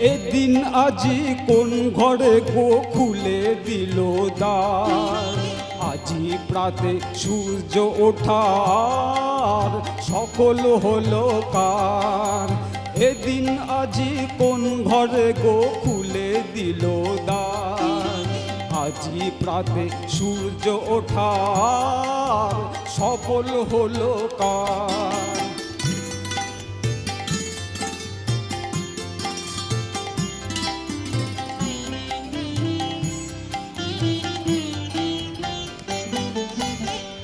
এদিন আজি কোন ঘরে গো খুলে দিল দ্বার? আজি প্রাতে সূর্য ওঠার, সকল হলো কার এদিন আজি কোন ঘরে গো খুলে দিল দ্বার? আজি প্রাতে সূর্য ওঠার সফল হলো কার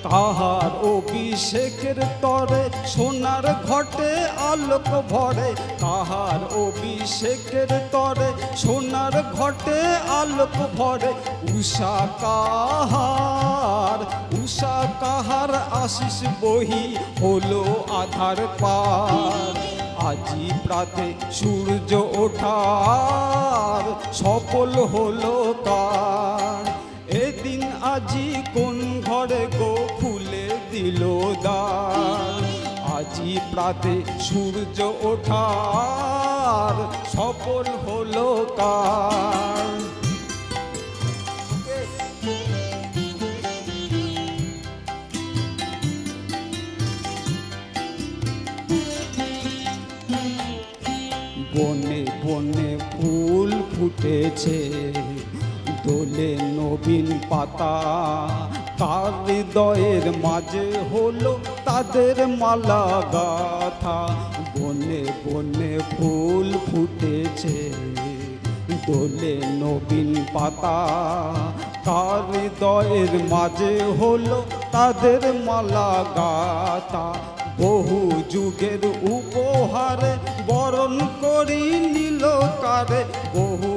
কাহার অভিষেকের তরে সোনার ঘটে, আলোক ভরে। কাহার অভিষেকের তরে সোনার ঘটে, আলোক ভরে। উষা কাহার উষা কাহার আশিস বহি হলো আধার পার। আজি প্রাতে সূর্য ওঠার, সফল হলো কার এদিন আজি কোন ঘরে গো দিল আজি প্রাতে সূর্য ওঠার সফল হলো কার বনে বনে ফুল ফুটেছে, দোলে নবীন পাতা। তার হৃদয়ের মাঝে হলো তাদের মালা গাথা। বনে বনে ফুল ফুটেছে, দোলে নবীন পাতা। তার হৃদয়ের মাঝে হলো তাদের মালা গাথা। বহু যুগের উপহারে বরণ করি নিল কারে বহু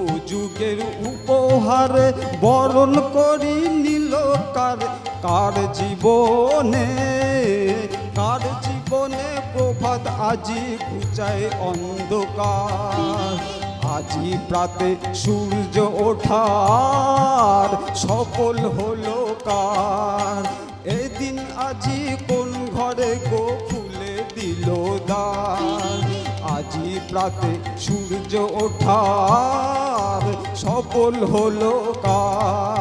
যুগের উপহারে বরণ করি নিল কারে, কার জীবনে কার জীবনে প্রভাত আজি ঘুচায় অন্ধকার। আজি প্রাতে সূর্য ওঠার, সফল হলো কার। এদিন আজি কোন ঘরে গো ফুলে দিল দ্বার। আজি প্রাতে সূর্য ওঠার সফল হলো কার?